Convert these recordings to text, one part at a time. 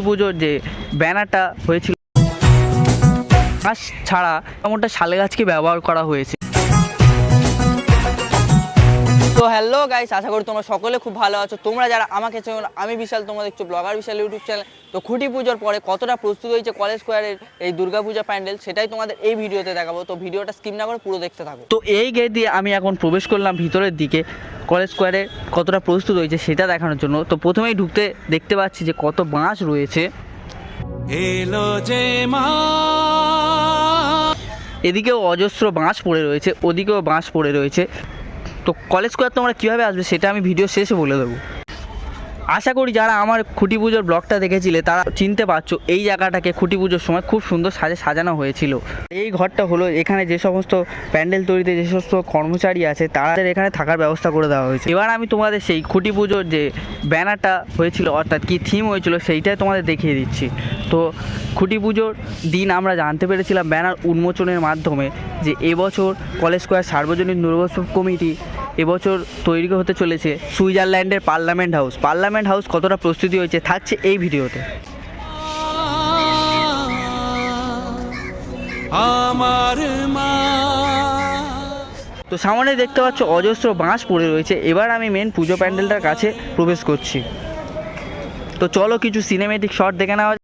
পুজোর যে ব্যানারটা হয়েছিল ছাড়া এমনটা শালগাছকে ব্যবহার করা হয়েছে? হ্যালো গাইস আশা করি তোমরা সকলে খুব ভালো আছো। তোমরা যারা আমাকে চেনো আমি বিশাল তোমরা দেখছ ব্লগার বিশাল ইউটিউব চ্যানেল তো খুঁটি পুজোর পরে কতটা প্রস্তুত হয়েছে কলেজ স্কোয়ারের এই দুর্গা পূজা প্যান্ডেল সেটাই তোমাদের এই ভিডিওতে দেখাবো। তো ভিডিওটা স্কিপ না করে পুরো দেখতে থাকো। তো এই গেট দিয়ে আমি এখন প্রবেশ করলাম ভিতরের দিকে। কলেজ স্কোয়ারে কতটা প্রস্তুত হয়েছে সেটা দেখানোর জন্য। তো প্রথমেই ঢুকতে দেখতে পাচ্ছি যে কত বাঁশ রয়েছে। এলো যে মা। এদিকেও অজস্র বাঁশ পড়ে রয়েছে ওদিকেও বাঁশ পড়ে রয়েছে। তো কলেজ স্কোয়ার তোমরা কীভাবে আসবে সেটা আমি ভিডিও শেষে বলে দেবো। আশা করি যারা আমার খুঁটি পুজোর ব্লগটা দেখেছিলে, তারা চিনতে পারছ এই জায়গাটাকে খুঁটি পুজোর সময় খুব সুন্দর সাজে সাজানো হয়েছিল। এই ঘরটা হলো এখানে যে সমস্ত প্যান্ডেল তৈরিতে যে সমস্ত কর্মচারী আছে, তাদের এখানে থাকার ব্যবস্থা করে দেওয়া হয়েছে। এবার আমি তোমাদের সেই খুঁটি পুজোর যে ব্যানারটা হয়েছিল, অর্থাৎ কি থিম হয়েছিল, সেইটাই তোমাদের দেখিয়ে দিচ্ছি। তো খুঁটি পুজোর দিন আমরা জানতে পেরেছিলাম ব্যানার উন্মোচনের মাধ্যমে যে এবছর কলেজ স্কোয়ার সার্বজনীন দুর্গোৎসব কমিটি এবছর তৈরি হতে চলেছে সুইজারল্যান্ডের পার্লামেন্ট হাউস। পার্লামেন্ট হাউস কতটা প্রস্তুতি হয়েছে থাকছে এই ভিডিওতে। আমার মা। তো সামনে দেখতে পাচ্ছ অজস্র বাঁশ পড়ে রয়েছে। এবার আমি মেন পুজো প্যান্ডেলটার কাছে প্রবেশ করছি। তো চলো কিছু সিনেমেটিক শট দেখে নেওয়া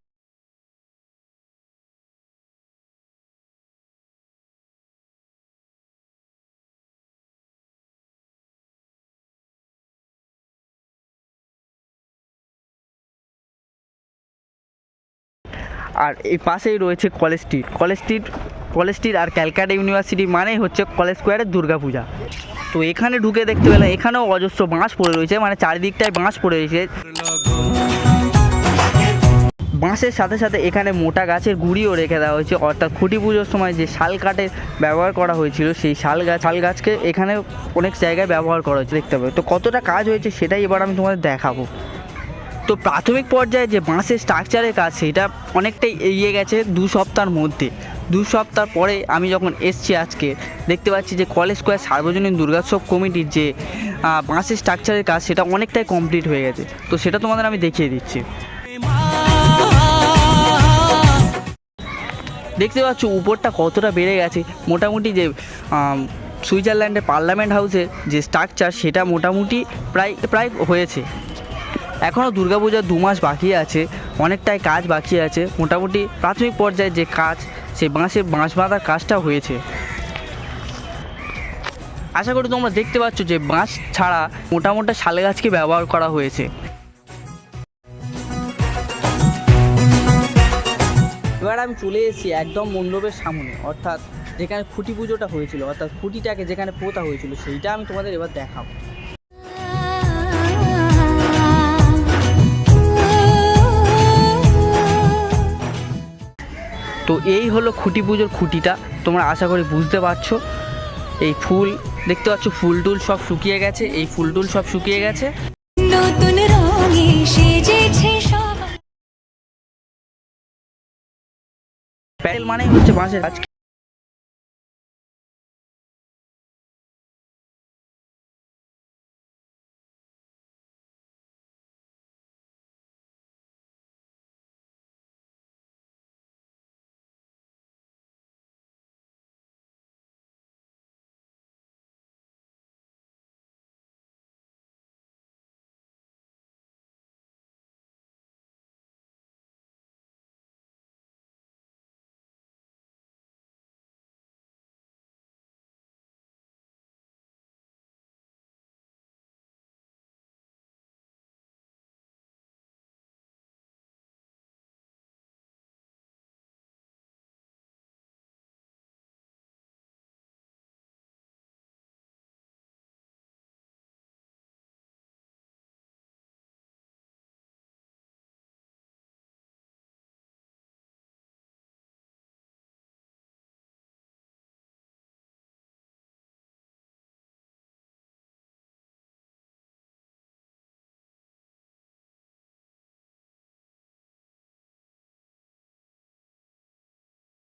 আর এই পাশেই রয়েছে college street. College street college street আর ক্যালকাটা ইউনিভার্সিটি মানেই হচ্ছে কলেজ স্কোয়ারের দুর্গাপূজা তো এখানে ঢুকে দেখতে পেলাম এখানেও অজস্র বাঁশ পড়ে রয়েছে মানে চারিদিকটায় বাঁশ পড়ে রয়েছে। বাঁশের সাথে সাথে এখানে মোটা গাছের গুঁড়িও রেখে দেওয়া হয়েছে। অর্থাৎ খুঁটি পুজোর সময় যে শাল কাঠের ব্যবহার করা হয়েছিল, সেই শাল গাছ, শাল গাছকে এখানে অনেক জায়গায় ব্যবহার করা হয়েছে। দেখতে পাবে তো কতটা কাজ হয়েছে সেটাই এবার আমি তোমাদের দেখাবো। তো প্রাথমিক পর্যায়ে যে বাঁশের স্ট্রাকচারের কাজ, সেটা অনেকটাই এগিয়ে গেছে দু সপ্তাহের মধ্যে। দু সপ্তাহ পরে আমি যখন এসছি আজকে, দেখতে পাচ্ছি যে কলেজ স্কোয়ার সার্বজনীন দুর্গোৎসব কমিটির যে বাঁশের স্ট্রাকচারের কাজ, সেটা অনেকটাই কমপ্লিট হয়ে গেছে। তো সেটা তোমাদের আমি দেখিয়ে দিচ্ছি। দেখতে পাচ্ছ উপরটা কতটা বেড়ে গেছে। মোটামুটি যে সুইজারল্যান্ডের পার্লামেন্ট হাউসের যে স্ট্রাকচার সেটা মোটামুটি প্রায় প্রায় হয়েছে। এখনও দুর্গাপূজার দু মাস বাকি আছে, অনেকটাই কাজ বাকি আছে। মোটামুটি প্রাথমিক পর্যায়ে যে কাজ সেই বাঁশে বাঁশ বাঁধার কাজটা হয়েছে। আশা করি তোমরা দেখতে পাচ্ছ যে বাঁশ ছাড়া মোটামোটা শালে গাছকে ব্যবহার করা হয়েছে। এবার আমি চলে এসেছি একদম মণ্ডপের সামনে, অর্থাৎ যেখানে খুঁটি পুজোটা হয়েছিল, অর্থাৎ খুঁটিটাকে যেখানে পোতা হয়েছিল, সেইটা আমি তোমাদের এবার দেখাবো। তো এই হলো খুঁটি পুজোর খুঁটিটা। তোমরা আশা করি বুঝতে পারছ। এই ফুল দেখতে পাচ্ছ ফুল টুল সব শুকিয়ে গেছে। এই ফুল টুল সব শুকিয়ে গেছে। নতুন রঙে সেজেছে সবাই প্যান্ডেল মানেই হচ্ছে বাঁশের। গাছ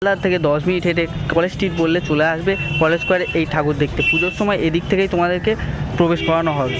থেকে দশ মিনিট হেঁটে কলেজ স্ট্রিট বললে চলে আসবে কলেজ স্কোয়ারে এই ঠাকুর দেখতে। পুজোর সময় এদিক থেকেই তোমাদেরকে প্রবেশ করানো হবে।